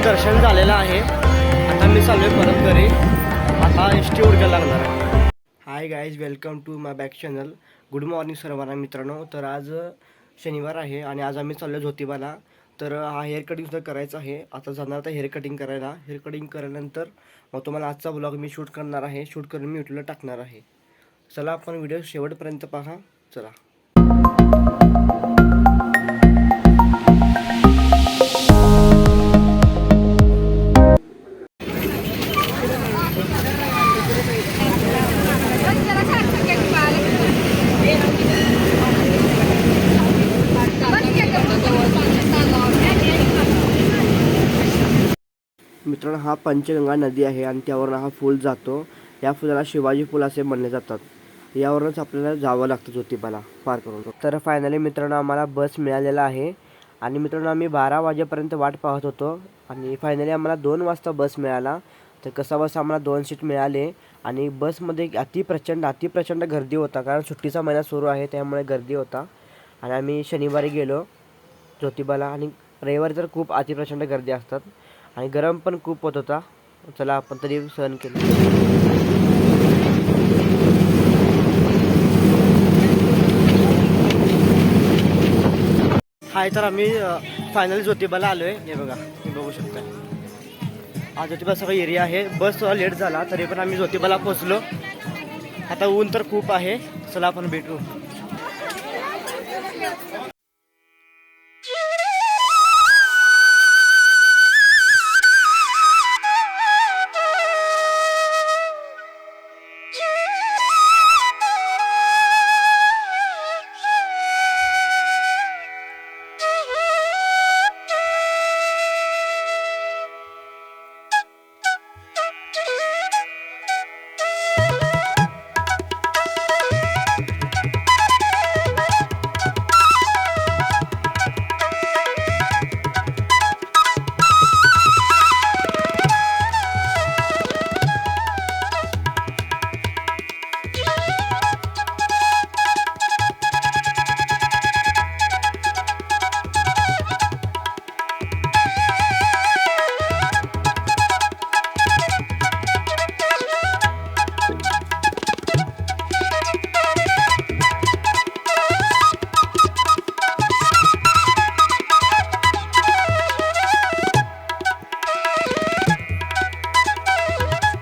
मित्रांनो दर्शन झालेलं आहे. आता मी चाललोय परत घरी. आता एस टी उडक्या लागणार आहे. Hi guys welcome to my back channel good morning सर्वांना मित्रांनो. तर आज शनिवार आहे आणि आज आम्ही चाललो ज्योतिबाला. तर हा हेअर कटिंग करायचा करायचं आहे. आता जाणार तर हेअर कटिंग करायला. हेअर कटिंग केल्यानंतर मग तुम्हाला आजचा ब्लॉग मी शूट करणार आहे. शूट करून मी युट्यूबला टाकणार आहे. चला आपण व्हिडिओ शेवटपर्यंत पहा. चला. मित्रांनो हा पंचगंगा नदी आहे आणि त्यावरून हा पूल जातो. या फुलाला शिवाजी पूल असे म्हणले जातात. यावरूनच आपल्याला जावं लागतं ज्योतिबाला पार करून. तर फायनली मित्रांनो आम्हाला बस मिळालेला आहे. आणि मित्रांनो आम्ही बारा वाजेपर्यंत वाट पाहत होतो. आणि फायनली आम्हाला दोन वाजता बस मिळाला. तर कसा बस आम्हाला दोन सीट मिळाले. आणि बसमध्ये अति प्रचंड गर्दी होता. कारण सुट्टीचा महिना सुरू आहे त्यामुळे गर्दी होता. आणि आम्ही शनिवारी गेलो ज्योतिबाला. आणि रविवारी तर खूप अतिप्रचंड गर्दी असतात. आणि गरम पण खूप होत होता. चला आपण तरी सहन केलं. हाय तर आम्ही फायनल ज्योतिबाला आलो आहे हे बघा हे बघू शकता हा ज्योतिबा सगळा एरिया आहे. बस थोडा लेट झाला तरी पण आम्ही ज्योतिबाला पोचलो आता ऊन तर खूप आहे. चला आपण भेटू.